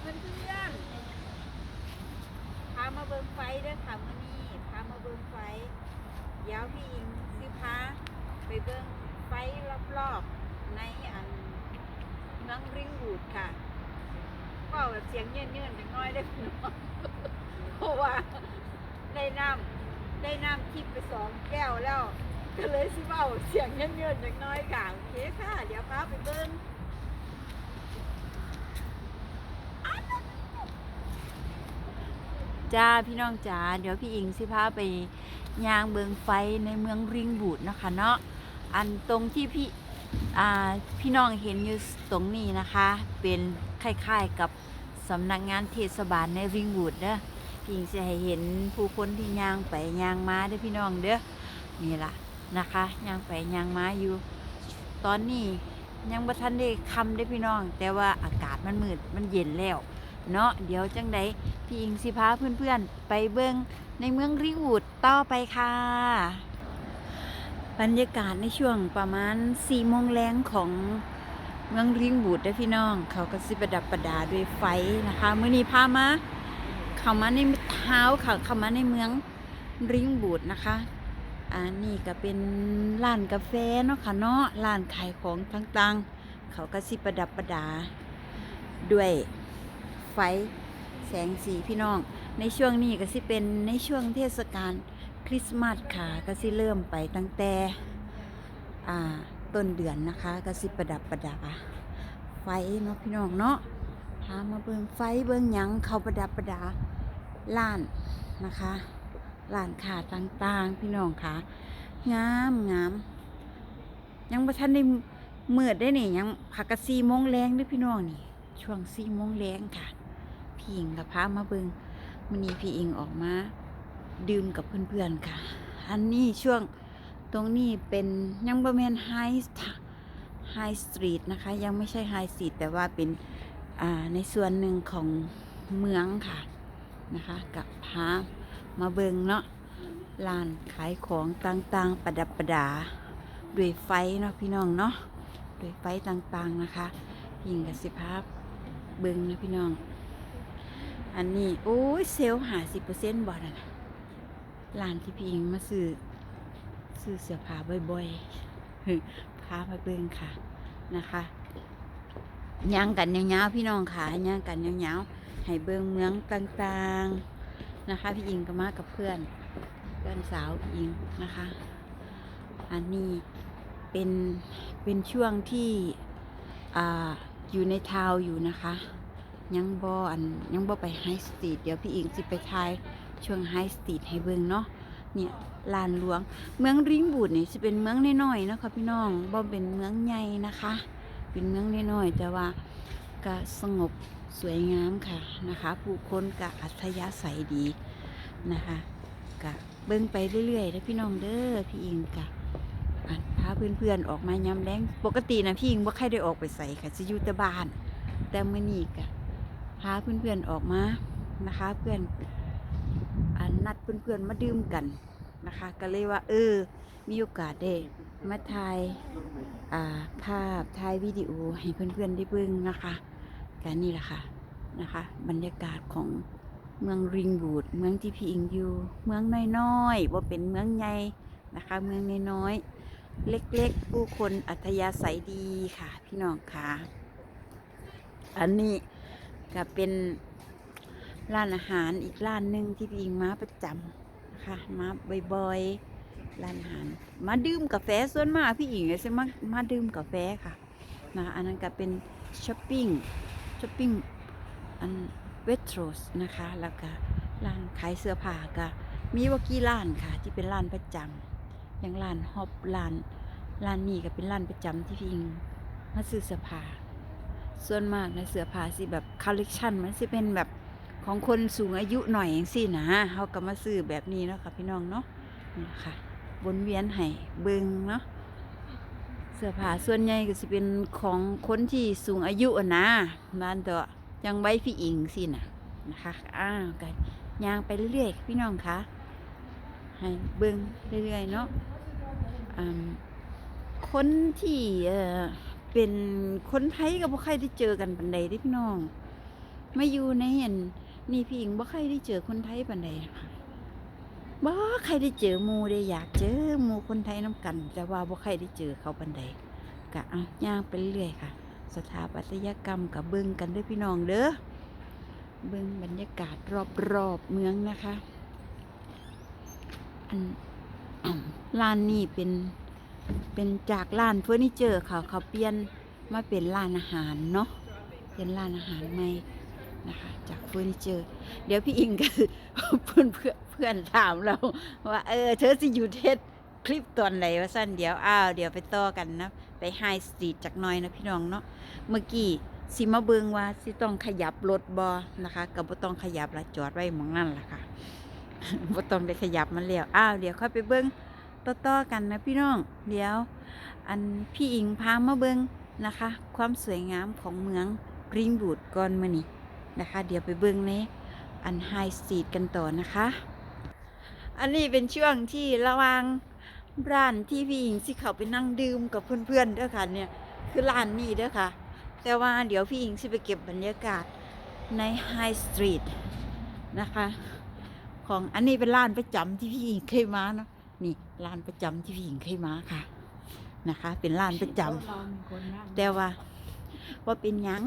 เพื่อนๆพามาเบิ่งไฟด้อค่ะมื้อนี้พามาเบิ่งไฟ เดี๋ยวพี่อิงสิพาไปเบิ่งไฟรอบๆในอันเมืองริงวูดค่ะ ก็แบบเสียงเงื่อนๆจังน้อยได้พี่น้องเพราะว่าได้น้ำได้น้ำทิพไปสองแก้วแล้ว ก็เลยสิเว้าเสียงเงื่อนๆจังน้อยค่ะโอเคค่ะ เดี๋ยวพาไปเบิ่ง จ้าพี่น้องจ๋าเดี๋ยวพี่อิงสิพาไปย่างเบิงไฟในเมืองริงบูดนะคะเนาะอันตรงที่พี่พี่น้องเห็นอยู่ตรงนี้นะคะ เป็นคล้ายๆกับสำนักงานเทศบาลในริงบูดเด้อพี่อิงจะให้เห็นผู้คนที่ย่างไปย่างมาเด้อพี่น้องเด้อนี่ล่ะนะคะย่างไปย่างมาอยู่ ตอนนี้ยังบ่ทันได้คำได้พี่น้อง แต่ว่าอากาศมันมืดมันเย็นแล้ว เนาะเดี๋ยวจังใดพี่อิงสิพาเพื่อนๆ ไปเบิงในเมืองริวูดต่อไปค่ะ บรรยากาศในช่วงประมาณ4โมงแรงของเมืองริงบูดเด้พี่น้อง เขาก็สิประดับประดาด้วยไฟนะคะเมื้อนี้พามาเข้ามาในเท้าค่ะเข้ามาในเมืองริงบูดนะคะอันนี้ก็เป็นร้านกาแฟเนาะค่ะเนาะร้านขายของต่างๆ เขาก็สิประดับประดาด้วย ไฟ แสงสีพี่น้อง ในช่วงนี้ก็สิเป็นในช่วงเทศกาลคริสต์มาสค่ะก็สิเริ่มไปตั้งแต่ต้นเดือนนะคะก็สิประดับประดาไฟเนาะพี่น้องเนาะพามาเบิ่งไฟเบิ่งหยังเขาประดับประดาล้านนะคะร้านค้าต่างๆ พี่น้องค่ะงามงามยังบ่ทันได้เมืดได้นี่ยังพักกะซีมงแรงด้วยพี่น้องนี่ ช่วงสี่โมงแรงค่ะ พี่อิงกับพามาเบิงมันนี้พี่อิงออกมาดื่มกับเพื่อนๆค่ะ อันนี้ช่วงตรงนี้เป็นยังบะเมนไฮไฮสตรีทนะคะ ยังไม่ใช่ไฮสตรีทแต่ว่าเป็นในส่วนหนึ่งของเมืองค่ะนะคะกับพามาเบิงเนาะร้านขายของต่างๆ ประดับประดาด้วยไฟเนาะพี่น้องเนาะด้วยไฟต่างๆนะคะพิงกับสิภาพเบิงนะพี่น้อง อันนี้โอ้ยเซลล์หาสิบเปอร์เซ็นต์บอดนะร้านที่พี่อิงมาซื้อซื้อเสื้อผ้าบ่อยๆพามาเบิ่งค่ะนะคะย่างกันยาวๆพี่น้องค่ะย่างกันยาวๆให้เบิ่งเมืองต่างๆนะคะ พี่อิงก็มากับเพื่อน เพื่อนสาวพี่อิงนะคะ อันนี้เป็นเป็นช่วงที่อ่าอยู่ในทาวอยู่นะคะ ยังบออันยังบอไปไฮสตรีทเดี๋ยวพี่อิงสิไปทายช่วงไฮสตรีทให้เบิ่งเนาะเนี่ยลานหลวง เมืองริงบูดนี่จะเป็นเมืองน้อยๆนะคะพี่น้องบ่เป็นเมืองใหญ่นะคะ เป็นเมืองน้อยๆแต่ว่าก็สงบสวยงามค่ะนะคะ ผู้คนก็อัธยาศัยดีนะคะก็เบิ่งไปเรื่อยๆแล้วพี่น้องเด้อพี่อิงกะอันพาเพื่อนๆออกมายามแรงปกตินะพี่อิงว่าใครได้ออกไปใส่ค่ะจะอยู่แต่บ้าน แต่มื่อนี้กะ พาเพื่อนๆออกมานะคะ เพื่อนอนัดเพื่อนๆมาดื่มกันนะคะ ก็เลยว่า เออ มีโอกาสได้มาถ่ายาภาพถ่ายวิดีโอให้เพื่อนๆได้เบิ่งนะคะกันนี่แหละค่ะนะคะ บรรยากาศของเมืองริงบูดเมืองที่พี่อิงอยู่เมืองน้อยๆว่าเป็นเมืองใหญ่นะคะ เมืองน้อยๆเล็กๆผู้คนอัธยาศัยดีค่ะ พี่น้องค่ะ อันนี้ ก็เป็นร้านอาหารอีกร้านหนึ่งที่พี่อิงมาประจำนะคะมาบ่อยๆร้านอาหาร มาดื่มกาแฟส่วนมากพี่อิงจะมามาดื่มกาแฟค่ะนะอันนั้นก็เป็นช้อปปิ้งช้อปปิ้งอันเวทโรสนะคะแล้วก็ร้านขายเสื้อผ้าก็มีว่ากี่ร้านค่ะ ที่เป็นร้านประจำอย่างร้านฮอปร้านร้านนี้ก็เป็นร้านประจำที่พี่อิงมาซื้อเสื้อผ้า ส่วนมากในเสื้อผ้าสิแบบคอลเลกชันมันสิเป็นแบบของคนสูงอายุหน่อยอย่างสินะเขาก็มาซื้อแบบนี้เนาะค่ะพี่น้องเนาะนี่ค่ะวนเวียนให้เบิงเนาะเสื้อผ้าส่วนใหญ่ก็สิเป็นของคนที่สูงอายุอะนะบ้านตัวยังไว้พี่อิงสินะนะคะอ้าวกันย่างไปเรื่อยๆพี่น้องคะให้เบิงเรื่อยๆเนาะคนที่ เป็นคนไทยกับพวกใครได้เจอกันปันใดเด้พี่น้องมาอยู่ในอันนี่พี่อิงบ่ใครได้เจอคนไทยปานใดบ่ใครได้เจอหมูได้อยากเจอหมูคนไทยนํกัน แต่ว่าบ่ใครได้เจอเขาปานใดก็อะย่างไปเรื่อยค่ะ สถาปัตยกรรมกับเบิ่งกันด้อพี่น้องเด้อเบิ่งบรรยากาศรอบๆเมืองนะคะอันร้านนี้เป็น เป็นจากร้านเฟอร์นิเจอร์ค่ะเขาเปลี่ยนมาเป็นร้านอาหารเนาะเป็นร้านอาหารใหม่นะคะจากเฟอร์นิเจอร์ เดี๋ยวพี่อิงก็เพื่อนเพื่อนเพื่อนถามเราว่าเออเธอสิอยู่เทศคลิปตอนไหนวะสั้นเดี๋ยวอ้าวเดี๋ยวไปต่อกันนะไปไฮสตรีทจากน้อยนะพี่น้องเนาะเมื่อกี้สิมาเบิงว่าสิต้องขยับรถบอนะคะกับบ่ต้องขยับละจอดไว้หมองนั่นล่ะค่ะบ่ต้องได้ขยับมันแล้วอ้าวเดี๋ยวค่อยไปเบิง ต่อๆกันนะพี่น้อง เดี๋ยว อันพี่อิงพามาเบิงนะคะ ความสวยงามของเมืองริงบูดก่อนมื้อนี้นะคะ เดี๋ยวไปเบิงในอันไฮสตรีทกันต่อนะคะ อันนี้เป็นช่วงที่ระว่างร้านที่พี่หญิงสิเขาไปนั่งดื่มกับเพื่อนๆเด้อค่ะเนี่ยคือร้านนี้เด้อค่ะ แต่ว่าเดี๋ยวพี่หญิงสิไปเก็บบรรยากาศในไฮสตรีทนะคะ ของอันนี้เป็นร้านประจำที่พี่หญิงเคยมาเนาะ ร้านประจำที่พี่หญิงเคยมาค่ะนะคะ เป็นร้านประจำแต่ว่าว่าเป็นหยัง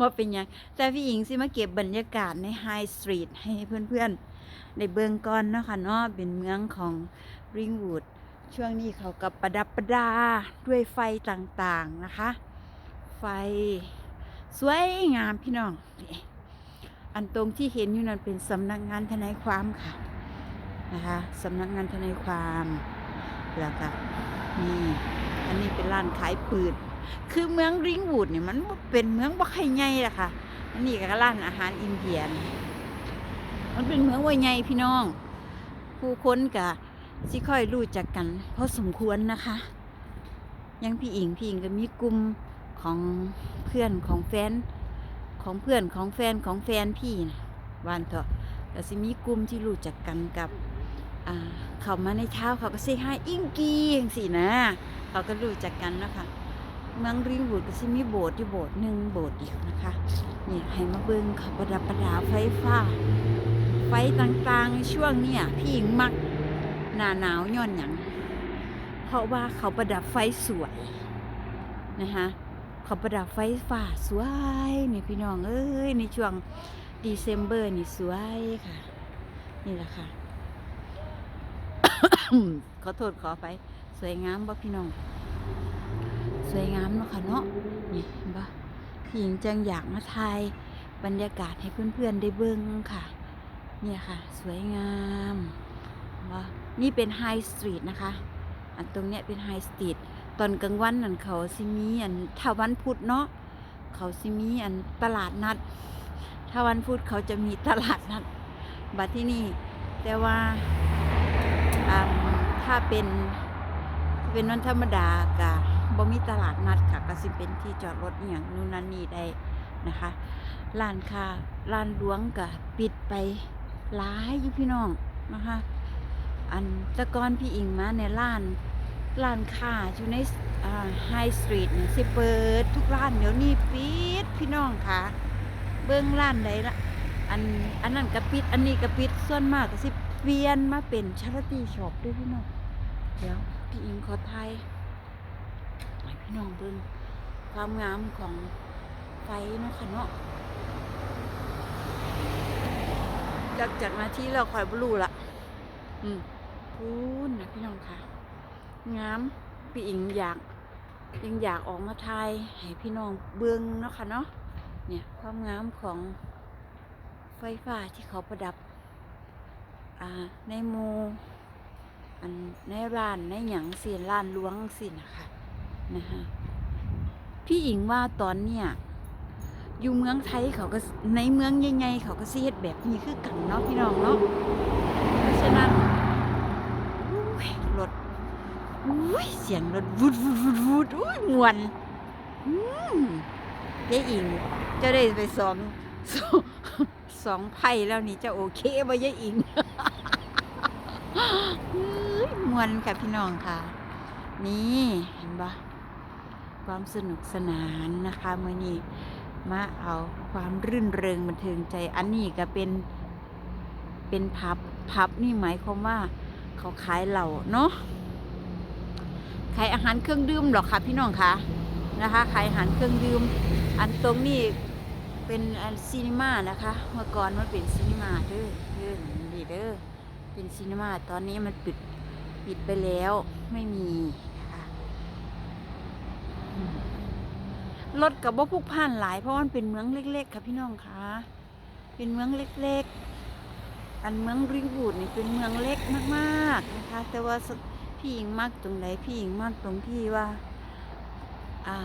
ว่าเป็นหยัง แต่พี่หญิงสิมาเก็บบรรยากาศในไฮสตรีทให้เพื่อนๆในเบิงก่อนเนาะค่ะเนาะเป็นเมืองของริงวูดช่วงนี้เขากับประดับประดาด้วยไฟต่างๆนะคะ ไฟสวยงามพี่น้องนี่อันตรงที่เห็นอยู่นั่นเป็นสำนักงานทนายความค่ะ นะคะสำนักงานทนายความแล้วก็นี่อันนี้เป็นร้านขายปืนคือเมืองริงวูดเนี่ยมันเป็นเมืองบ่ใครใหญ่ละค่ะอันนี้ก็ร้านอาหารอินเดียน มันเป็นเมืองว่าใหญ่พี่น้อง ผู้คนกะสิค่อยรู้จักกันเพอสมควรนะคะ ยังพี่อิงพี่อิงก็มีกลุ่มของเพื่อนของแฟนของเพื่อนของแฟนของแฟนพี่นะวันเถอะแต่สิมีกลุ่มที่รู้จักกันกับ เขามาในเช้าเขาก็เซฮายอิงกีอย่างสินะ เขาก็รู้จักกันนะคะเมืองริงวูดก็สิมีโบสถ์อยู่โบสถ์หนึ่งโบสถ์เดียวนะคะนี่ให้มาเบิ่งเขาประดับประดาไฟฟ้า ไฟต่างๆช่วงเนี้ยพี่หญิงมักหนาหนาวย่อนหยังเพราะว่าเขาประดับไฟสวยนะคะเขาประดับไฟฟ้าสวยนี่พี่น้องเอ้ยในช่วงดีเซมเบอร์นี่สวยค่ะ นี่แหละค่ะ ขอโทษขอไป สวยงามบ่พี่น้อง สวยงามเนาะค่ะเนาะนี่เห็นปะพี่หญิงจังอยากมาถ่ายบรรยากาศให้เพื่อนๆได้เบิ่งค่ะ เนี่ยค่ะ สวยงามว่านี่เป็นไฮสตรีทนะคะ อันตรงเนี้ยเป็นไฮสตรีทตอนกลางวันนั่นเขาสิมีอันถ้าวันพุธเนาะเขาสิมีอันตลาดนัด ถ้าวันพุธเขาจะมีตลาดนัดบัดที่นี่แต่ว่า ถ้าเป็นเป็นวันธรรมดากะบ่มีตลาดนัดค่ะก็สิเป็นที่จอดรถอย่างนู่นนั่นนี่ได้นะคะร้านค้าร้านหลวงก็ปิดไปหลายอยู่พี่น้องนะคะอันตะกอนพี่อิงมาในร้านร้านค้าอยู่ในไฮสตรีทเนี่ยสิเปิดทุกร้านเดี๋ยวนี้ปิดพี่น้องค่ะ เบิ้องร้านใดละอันอันนั้นก็ปิดอันนี้ก็ปิดส่วนมากก็สิ เปลี่ยนมาเป็นชาริตี้ช็อปด้วยพี่น้องเดี๋ยวพี่อิงขอไทยให้พี่น้องเบิ้งความงามของไฟเนาะค่ะเนาะจากจากมาที่เราคอยบลูละอืมพูนนะพี่น้องค่ะ งามพี่อิงอยากยังอยากออกมาทายให้พี่น้องเบื้องเนาะค่ะเนาะเนี่ยความงามของไฟฟ้าที่เขาประดับ ในหมูอันในร้านในหยังสียนร้านหลวงสินะคะนะฮะพี่อิงว่าตอนเนี่ยอยู่เมืองไทยเขาก็ในเมืองใหญ่ๆเขาก็สิเฮ็ดแบบนี้คือกันเนาะพี่น้องเนาะเพราะฉะนั้นรถอุ้ยเสียงรถวูดวูดวูดวูดอุ้ยมวนอืมเจ๊อิงจะได้ไปสองสองไพ่แล้วนี่จะโอเคบ่ยายอิง วนค่ะพี่น้องค่ะ นี่เห็นปะความสนุกสนานนะคะเมื่อนี้มาเอาความรื่นเริงบันเทิงใจอันนี้ก็เป็นเป็นพับพับนี่หมายความว่าเขาขายเหล่าเนาะขายอาหารเครื่องดื่มหรอกค่ะพี่น้องคะนะคะขายอาหารเครื่องดื่ม อันตรงนี้เป็นอันซีนีมานะคะ เมื่อก่อนมันเป็นซีนีมาเด้อเด้อนี่เด้อเป็นซีนีมาตอนนี้มันปิด ปิดไปแล้วไม่มีนะคะรถกับว่าพลุกผ่านหลายเพราะว่ามันเป็นเมืองเล็ก ๆ ค่ะพี่น้องคะเป็นเมืองเล็ก ๆ อันเมืองริงบูดนี่เป็นเมืองเล็กมากๆนะคะ แต่ว่าพี่หญิงมากตรงไหนพี่หญิงมากตรงที่ว่า อ่า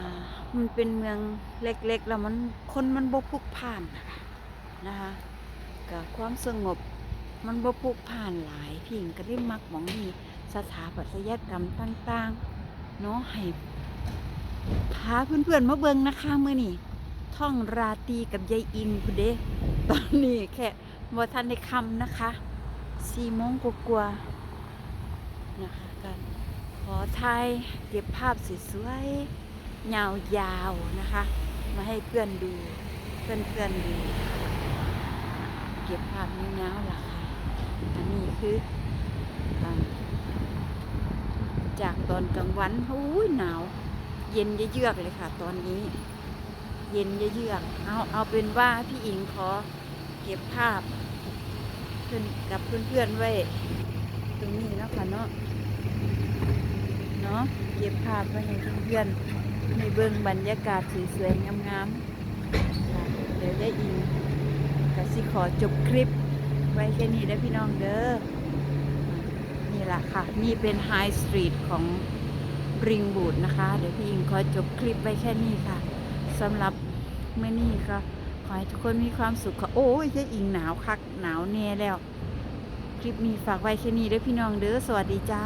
มันเป็นเมืองเล็ก ๆ แล้วมันคนมันบ่พุกผ่านนะคะกับความสงบมันบ่พุกผ่านหลายพี่หญิงก็ได้มักหมองนี่ สถาปัตยกรรมต่างๆ เนาะให้พาเพื่อนๆมาเบิ่งนะคะเมื้อนี้ท่องราตีกับยายอิงพุ่นเด้ตอนนี้แค่บ่ทันได้คำนะคะสี่โมงกว่าๆนะคะกันขอถ่ายเก็บภาพสวยๆยาวๆนะคะ มาให้เพื่อนดูเพื่อนๆดู เก็บภาพยาวๆล่ะค่ะอันนี้คือ จากตอนกลางวันโอ้ยหนาว เย็นเยือกเลยค่ะ ตอนนี้ เย็นเยือกเอาเอาเป็นว่าพี่อิงขอเก็บภาพเพื่อนกับเพื่อนๆไว้ตรงนี้นะค่ะเนาะเนาะเก็บภาพไว้ให้เพื่อนๆในเบื้องบรรยากาศสวยๆงามๆเดี๋ยวได้อิงก็สิขอจบคลิปไว้แค่นี้ได้อพี่น้องเด้อ แหละค่ะ นี่เป็นไฮสตรีทของริงบูดนะคะ เดี๋ยวพี่อิงขอจบคลิปไว้แค่นี้ค่ะสำหรับเมื่อนี้ก็ขอให้ทุกคนมีความสุขค่ะ โอ้ยเจ๊อิงหนาวคักหนาวแน่แล้ว คลิปนี้ฝากไว้แค่นี้เด้อพี่น้องเด้อสวัสดีจ้า